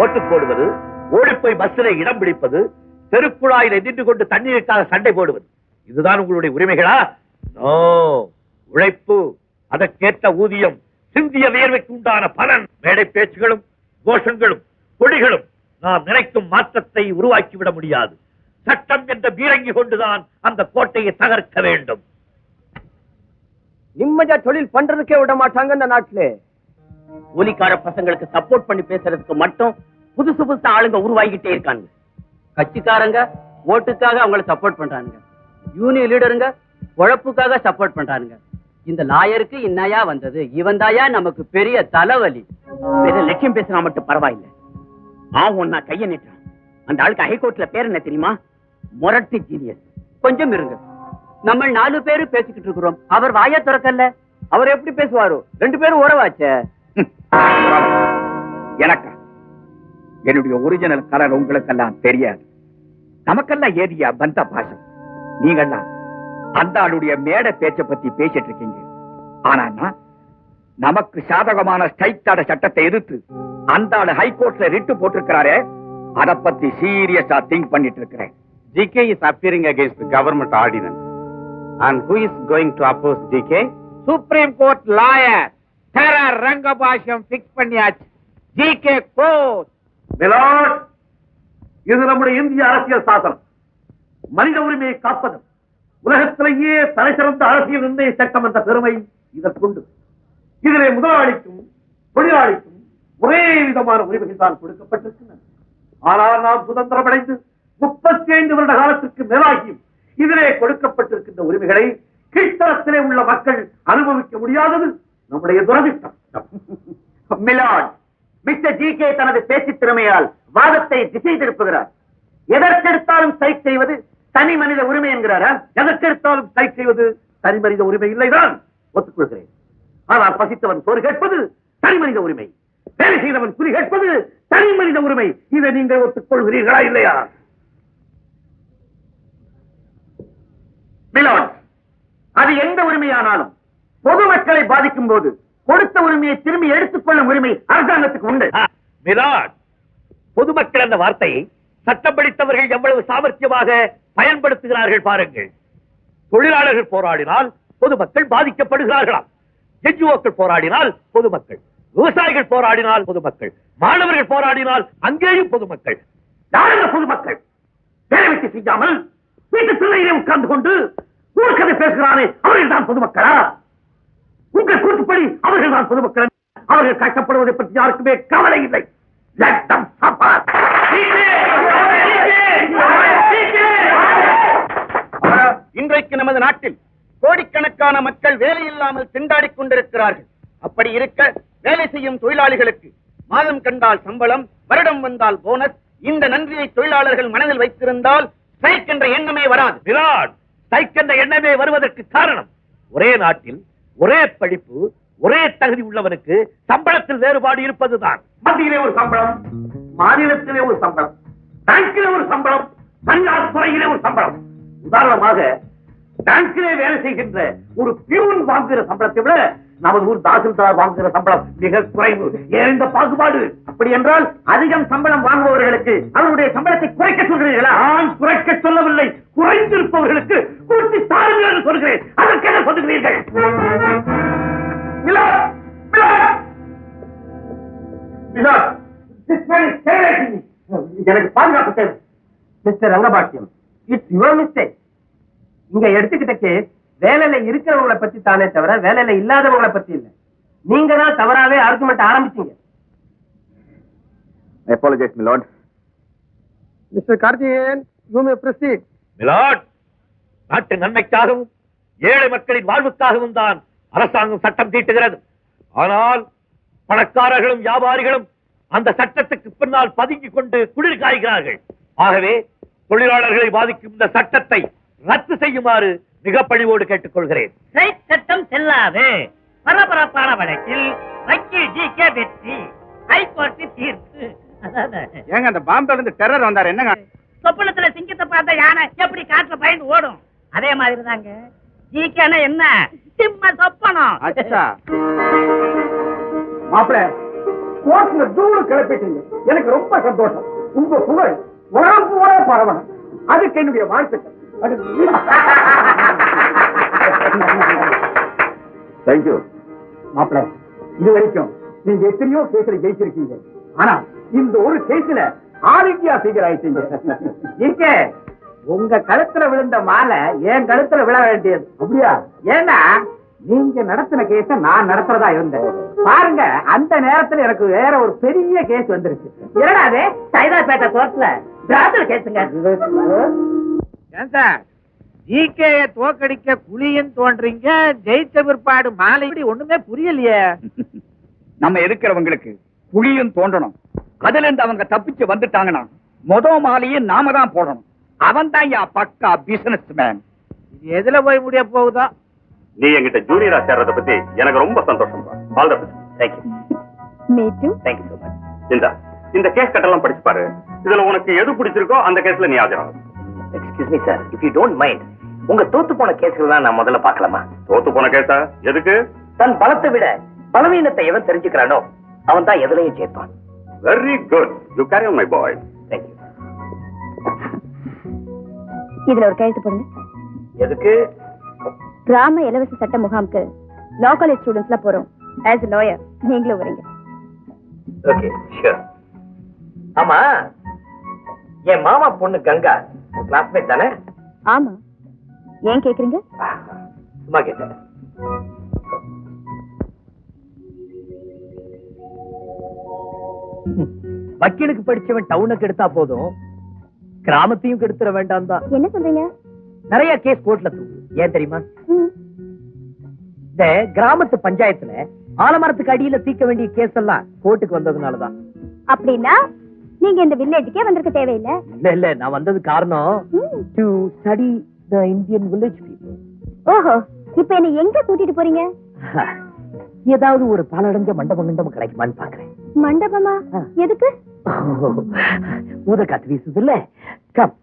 ஓட்டு போடுவது ஓடிப்போய் பஸ்ல இடம் பிடிப்பது தெருக்குழாயில் எதிர்த்து கொண்டு தண்ணீருக்காக சண்டை போடுவது. இதுதான் உங்களுடைய உரிமைகளா? நோ. உழைப்பு அதற்கேற்ற ஊதியம் சிந்திய வியர்வைக்கு உண்டான பலன். மேடை பேச்சுகளும் கோஷங்களும் கொடிகளும் நாம் நினைக்கும் மாற்றத்தை உருவாக்கிவிட முடியாது. சட்டம் என்ற பீரங்கி கொண்டுதான் அந்த கோட்டையை தகர்க்க வேண்டும். நிம்மதியா தொழில் பண்றதுக்கே விட மாட்டாங்க இந்த நாட்டிலே. ஒலிக்கார பசங்களுக்கு சப்போர்ட் பண்ணி பேசுறதுக்கு மட்டும் புதுசு புதுசு ஆளுங்க உருவாகிட்டே இருக்காங்க கட்சிக்காரங்க ஓட்டுக்காக அவங்களை சப்போர்ட் பண்றாங்க யூனியன் லீடருங்க உழப்புக்காக சப்போர்ட் பண்றாங்க இந்த லாயருக்கு இன்னையா வந்தது இவன் தாயா நமக்கு பெரிய தலைவலி. பெரிய லட்சியம் பேசினா மட்டும் பரவாயில்ல. ஆகும் நான் கைய நிட்டான் அந்த ஆளுக்கு ஹைகோர்ட்ல பேர் என்ன தெரியுமா? முரட்டு ஜீனியஸ் கொஞ்சம் இருங்க. நம்ம நாலு பேரும் பேசிக்கிட்டு இருக்கிறோம். அவர் வாய திறக்கல. அவர் எப்படி பேசுவாரோ? ரெண்டு பேரும் உறவாச்சே எனக்கா? என்னுடைய ஒரிஜினல் கலர் உங்களுக்கெல்லாம் தெரியாது. நமக்கெல்லாம் ஏதியா பந்த பாஷம் நீங்கெல்லாம் அந்த ஆளுடைய மேடை பேச்சை பத்தி பேசிட்டு இருக்கீங்க ஆனா நமக்கு சாதகமான ஸ்ட்ரைக் தடை சட்டத்தை எதிர்த்து அந்த ஆளு ஹைகோர்ட்ல ரிட்டு போட்டிருக்கிறாரே அதை பத்தி சீரியஸா திங்க் பண்ணிட்டு இருக்கிறேன் GK is appearing against government ordinance and who is going to oppose oppose GK? Supreme court lawyer terror Rangabashyam fix பண்ணியாச்சு. ஜிகே கோர்ட் மிலாட், இது நம்முடைய இந்திய அரசியல் சாசனம். மனித உரிமையை காப்பது உலகத்திலேயே தலை சிறந்த அரசியல் நிர்ணய சட்டம் என்ற பெருமை இதற்குண்டு. இதிலே முதலாளிக்கும் தொழிலாளிக்கும் ஒரே விதமான உரிமைகள் தான் கொடுக்கப்பட்டிருக்கின்றன. ஆனால் நாம் சுதந்திரம் அடைந்து முப்பத்தி ஐந்து வருட காலத்திற்கு மேலாகியும் இதிலே கொடுக்கப்பட்டிருக்கின்ற உரிமைகளை கீழ்த்தரத்திலே உள்ள மக்கள் அனுபவிக்க முடியாதது. நம்முடைய துரதிஷ்டம் மிலாட் மிஸ்டர் ஜி கே தனது பேச்சு திறமையால் வாதத்தை திசை திருப்புகிறார் எதற்கெடுத்தாலும் சைட் செய்வது தனி மனித உரிமை என்கிறாரா? எதற்கெடுத்தாலும் சைட் செய்வது தனி மனித உரிமை இல்லைதான் ஒத்துக்கொள்கிறேன். ஆனால் பசித்தவன் சோறு கேட்பது தனி மனித உரிமை. வேலை செய்தவன் குறி கேட்பது தனி மனித உரிமை. இதை நீங்கள் ஒத்துக்கொள்கிறீர்களா இல்லையா? மிலான் அது எந்த உரிமையானாலும் பொதுமக்களை பாதிக்கும் போது கொடுத்த உரிமையை திரும்பி எடுத்துக்கொள்ளும் உரிமை அரசாங்கத்துக்கு உண்டு. பொதுமக்கள் என்ற வார்த்தையை சட்டம் படித்தவர்கள் எவ்வளவு சாமர்த்தியமாக பயன்படுத்துகிறார்கள் பாருங்கள். தொழிலாளர்கள் போராடினால் பொதுமக்கள் பாதிக்கப்படுகிறார்களாம். என்ஜிஓக்கள் போராடினால் பொதுமக்கள் விவசாயிகள் போராடினால் பொதுமக்கள் மாணவர்கள் போராடினால் அங்கேயும் பொதுமக்கள். பொதுமக்கள் வேலை வெட்டி செய்யாமல் வீட்டு திண்ணையிலே உட்கார்ந்து கொண்டு ஊர்க்கதை பேசுகிறானே அவர்கள் தான் பொதுமக்களா? உங்கள் கூட்டுப்படி அவர்கள் தான் பொதுமக்கள். அவர்கள் கஷ்டப்படுவதை பற்றி யாருக்குமே கவலை இல்லை. இன்றைக்கு நமது நாட்டில் கோடிக்கணக்கான மக்கள் வேலை இல்லாமல் திண்டாடிக் கொண்டிருக்கிறார்கள். அப்படி இருக்க வேலை செய்யும் தொழிலாளிகளுக்கு மாதம் கண்டால் சம்பளம் வருடம் வந்தால் போனஸ். இந்த நன்றியை தொழிலாளர்கள் மனதில் வைத்திருந்தால் ஸ்ட்ரைக் என்ற எண்ணமே வராது. விராட் ஸ்ட்ரைக் என்ற எண்ணமே வருவதற்கு காரணம் ஒரே நாட்டில் ஒரே படிப்பு ஒரே தகுதி உள்ளவனுக்கு சம்பளத்தில் வேறுபாடு இருப்பதுதான். மத்தியிலே ஒரு சம்பளம் மாநிலத்திலே ஒரு சம்பளம் பேங்கிலே ஒரு சம்பளம் தனியார் துறையிலே ஒரு சம்பளம். உதாரணமாக பேங்கிலே வேலை செய்கின்ற ஒரு பியூன் வாங்குகிற சம்பளத்தை விட நமது ஊர் தாசில்தார் வாங்குகிற சம்பளம் மிக குறைவு. ஏன் இந்த பாகுபாடு? அப்படி என்றால் அதிகம் சம்பளம் வாங்குபவர்களுக்கு அவருடைய சம்பளத்தை குறைக்க சொல்கிறீர்களா? நான் குறைக்க சொல்லவில்லை. குறைந்திருப்பவர்களுக்கு கூட்டி தாருங்கள் என்று சொல்கிறேன். அதற்கு என்ன சொல்லுகிறீர்கள். எனக்கு பாதுகாப்பு தேவை. Mister Rangabashyam it's your mistake. இங்க எடுத்துக்கிட்ட கேஸ் வேலையில இருக்கிறவங்கள பத்தி தானே தவிர வேலையில இல்லாதவங்கள பத்தி இல்ல. நீங்க தான் தவறாவே ஆர்குமெண்ட் ஆரம்பிச்சீங்க. Apologize my lord. Mister Karthikeyan you may proceed milord நாட்டு நன்மைக்காகவும் ஏழை மக்களின் வாழ்வுக்காகவும் தான் அரசாங்கம் சட்டம் தீட்டுகிறது. ஆனால் பணக்காரர்களும் வியாபாரிகளும் அந்த சட்டத்துக்கு பின்னால் பதுங்கிக் கொண்டு குளிர் காய்கிறார்கள். ஆகவே தொழிலாளர்களை பாதிக்கும் இந்த சட்டத்தை ரத்து செய்யுமாறு மிக பணிவோடு கேட்டுக்கொள்கிறேன். சட்டம் செல்லாது. பரபரப்பான வழக்கில் வக்கீல் ஜி கே வெற்றி. ஹைகோர்ட் தீர்ப்பு. ஏங்க அந்த பாம்பேல இருந்து டெரர் வந்தாரு என்னங்க? சொப்பனத்துல சிங்கத்தை பார்த்த யானை எப்படி காட்டுல பயந்து ஓடும்? அதே மாதிரி தாங்க ஜிகேனா என்ன? சிம்ம சொப்பனம். அச்சா. மாப்பிள கோர்ட்ல தூள் கிளப்பிட்டீங்க. எனக்கு ரொம்ப சந்தோஷம். உங்க புகழ் உலகம் பூரா பரவணும். அதுக்கு என்னுடைய வாழ்த்துக்கள். தேங்க்யூ மாப்பிள்ள இது வரைக்கும் நீங்க எத்தனையோ கேஸ்ல ஜெயிச்சிருக்கீங்க. ஆனா இந்த ஒரு கேஸ்ல ஆல் இந்தியா ஃபிகர் ஆயிட்டீங்க. இருக்கே உங்க கழுத்துல விழுந்த மாலை என் கழுத்துல விழ வேண்டியது. அப்படியா? ஏன்னா நீங்க நடத்தின கேஸ நான் நடத்துறதா இருந்தேன். பாருங்க அந்த நேரத்துல எனக்கு வேற ஒரு பெரிய கேஸ் வந்துருச்சு. என்னடா அது? சைதாப்பேட்டை கோர்ட்ல டிராஃப்ட்ல கேசுங்க ஏன் சார்? ஜிகேய தோக்கடிக்க குழியும் தோன்றீங்க ஜெயிச்ச பிற்பாடு மாலை ஒண்ணுமே புரியலையே. நம்ம இருக்கிறவங்களுக்கு குழியும் தோண்டணும் அதுல இருந்து அவங்க தப்பிச்சு வந்துட்டாங்கன்னா மொத மாலையும் நாம தான் போடணும். அவன் தான் யா பக்கா பிசினஸ் மேன் இது எதுல போய் முடிய போகுதோ? நீ என்கிட்ட ஜூனியரா சேர்றத பத்தி எனக்கு ரொம்ப சந்தோஷம் all the best me too so much. இந்த இந்த கேஸ் கட்டெல்லாம் படிச்சு பாரு. இதுல உனக்கு எது பிடிச்சிருக்கோ அந்த கேஸ்ல நீ ஆஜராகும் excuse me sir if you don't mind உங்க தோத்து போன கேஸ்கள் நான் முதல்ல பார்க்கலாமா? தோத்து போன கேஸா எதுக்கு? தன் பலத்தை விட பலவீனத்தை எவன் தெரிஞ்சுக்கிறானோ அவன் தான் எதுலையும் சேர்ப்பான் very good you carry my boy இதுல ஒரு கையெழுத்து போடுங்க. எதுக்கு? கிராம இலவச சட்ட முகாமுக்கு லா காலேஜ் ஸ்டூடெண்ட்ஸ்லாம் போறோம். ஆஸ் லாயர் நீங்களும் வரீங்க. ஓகே ஷூர் ஆமா என் மாமா பொண்ணு கங்கா கிளாஸ்மேட் தானே? ஆமா. ஏன் கேக்குறீங்க? சும்மா கேட்டேன் வக்கீலுக்கு படிச்சவன் டவுனுக்கு எடுத்தா போதும். கிராமத்தையும் கெடுத்துட வேண்டாம் தான் என்ன சொல்றீங்க? நிறைய கேஸ் கோர்ட்ல தூக்கு ஏன் தெரியுமா? இந்த கிராமத்து பஞ்சாயத்துல ஆலமரத்துக்கு அடியில தீர்க்க வேண்டிய கேஸ் எல்லாம் கோர்ட்டுக்கு வந்ததுனாலதான் அப்படின்னா நீங்க இந்த வில்லேஜுக்கே வந்திருக்க தேவையில்லை. இல்ல இல்ல நான் வந்தது காரணம். To study the Indian village people ஓஹோ இப்ப என்ன எங்க கூட்டிட்டு போறீங்க? ஏதாவது ஒரு பாலடைஞ்ச மண்டபம் மண்டபம் கிடைக்குமான்னு பாக்குறேன். மண்டபமா. எதுக்கு? ஊத காத்து வீசுது இல்ல கம்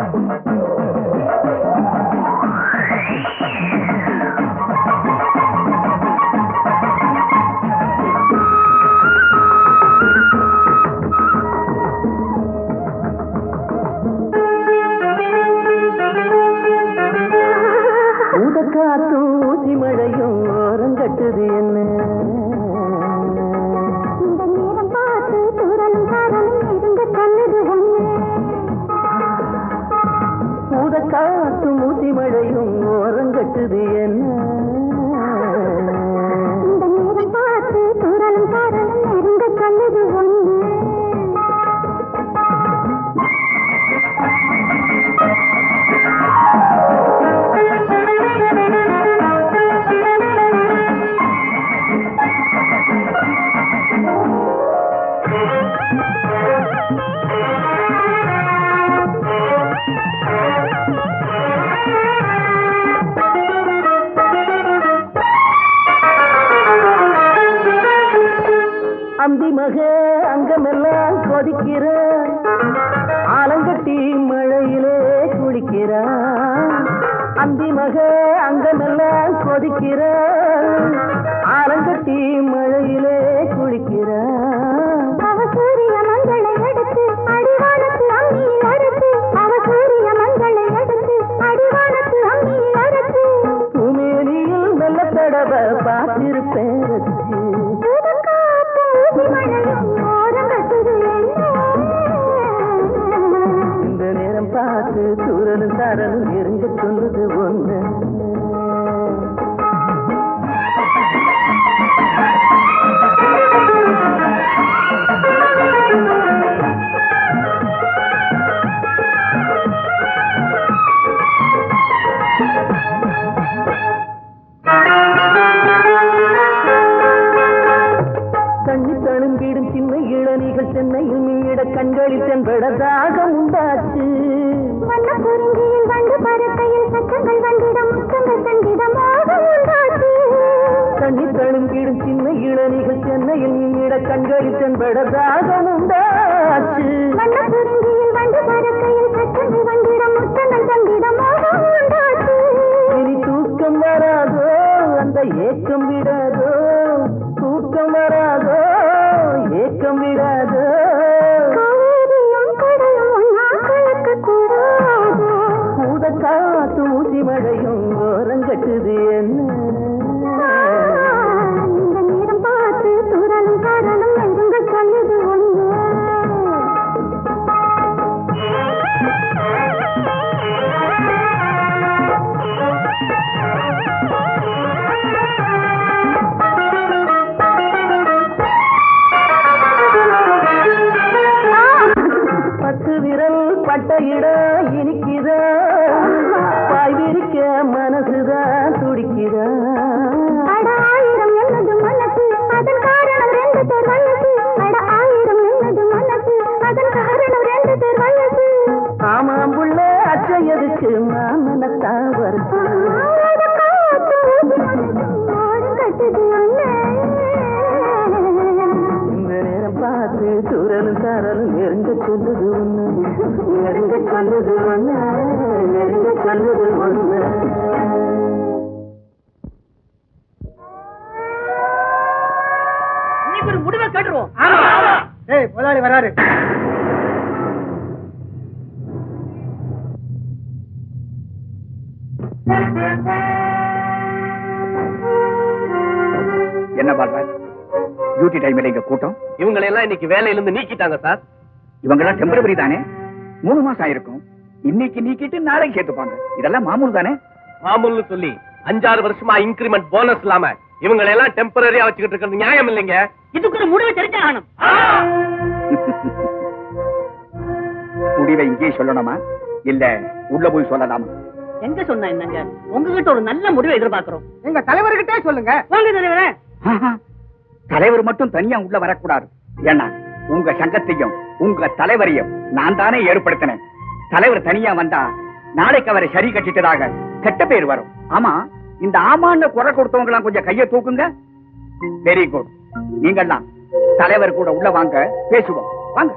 Thank you. ஓரங்கட்டுது என்ன இந்த நேரம் பார்த்து தூரலும் ஒண்ணு. ஊதக்காத்தும் ஊசி மழையும் ஓரங்கட்டுது என்ன? அந்தி மக அங்கமெல்லாம் கொதிக்கிற ஆலங்கட்டி மழையிலே குளிக்கிற அந்தி மக அங்கமெல்லாம் கொதிக்கிற ஆலங்கட்டி மழையிலே தாகம் உண்டாச்சு. வண்ண குறிஞ்சியில் வண்டு பறக்கையில் சத்தங்கள் வந்திடம் தந்திடம் மோகம் உண்டாச்சு. தண்ணி தழும்பிடும் சின்ன இளநிகள் சென்னையில் மின்னிட கண்களில் தென்பட தாகம் உண்டாச்சு. வண்ண குறிஞ்சியில் வண்டு பறக்கையில் சத்தங்கள் வந்திடம் தந்திடம் மோகம் உண்டாச்சு. இனி தூக்கம் வராதோ அந்த ஏக்கம் விடாதோ இந்த நேரம் பார்த்து துரலும் தரலும் நெருங்க சொல்லுது ஒண்ணு நெருங்க சொல்லுது ஒண்ணு நெருங்க சொல்லுது ஒண்ணு முடிவை கட்டுருவோம் ஏய் முதலாளி வராரு. பால்ராஜ். டியூட்டி டைம்ல இங்க கூட்டம். இவங்களை எல்லாம் இன்னைக்கு வேலையில இருந்து நீக்கிட்டாங்க சார். இவங்கெல்லாம் டெம்பரவரி தானே? மூணு மாசம் ஆயிருக்கும். இன்னைக்கு நீக்கிட்டு நாளைக்கு சேர்த்துப்பாங்க. இதெல்லாம் மாமூல் தானே? மாமூல்னு சொல்லி அஞ்சாறு வருஷமா இன்கிரிமெண்ட் போனஸ் இல்லாம இவங்களை எல்லாம் டெம்பரரியா வச்சுக்கிட்டு இருக்கிறது நியாயம் இல்லைங்க. இதுக்கு ஒரு முடிவு தெரிஞ்சாகணும் முடிவை இங்கேயே சொல்லணுமா? இல்ல உள்ள போய் சொல்லலாமா? எங்க சொன்னா என்னங்க? உங்ககிட்ட ஒரு நல்ல முடிவை எதிர்பார்க்கிறோம். எங்க தலைவர்கிட்டே சொல்லுங்க. வாங்க தலைவரே. தலைவர் மட்டும் தனியா உள்ள வரக்கூடாது. ஏன்னா உங்க சங்கத்தையும் உங்க தலைவரையும் நான் தானே ஏற்படுத்தினேன். தலைவர் தனியா வந்தா நாளைக்கு அவரை சரி கட்டிட்டதாக கெட்ட பேர் வரும். ஆமா இந்த ஆமான்னு குறை கொடுத்தவங்க எல்லாம் கொஞ்சம் கைய தூக்குங்க. வெரி குட் நீங்கெல்லாம் தலைவர் கூட உள்ள வாங்க பேசுவோம். வாங்க.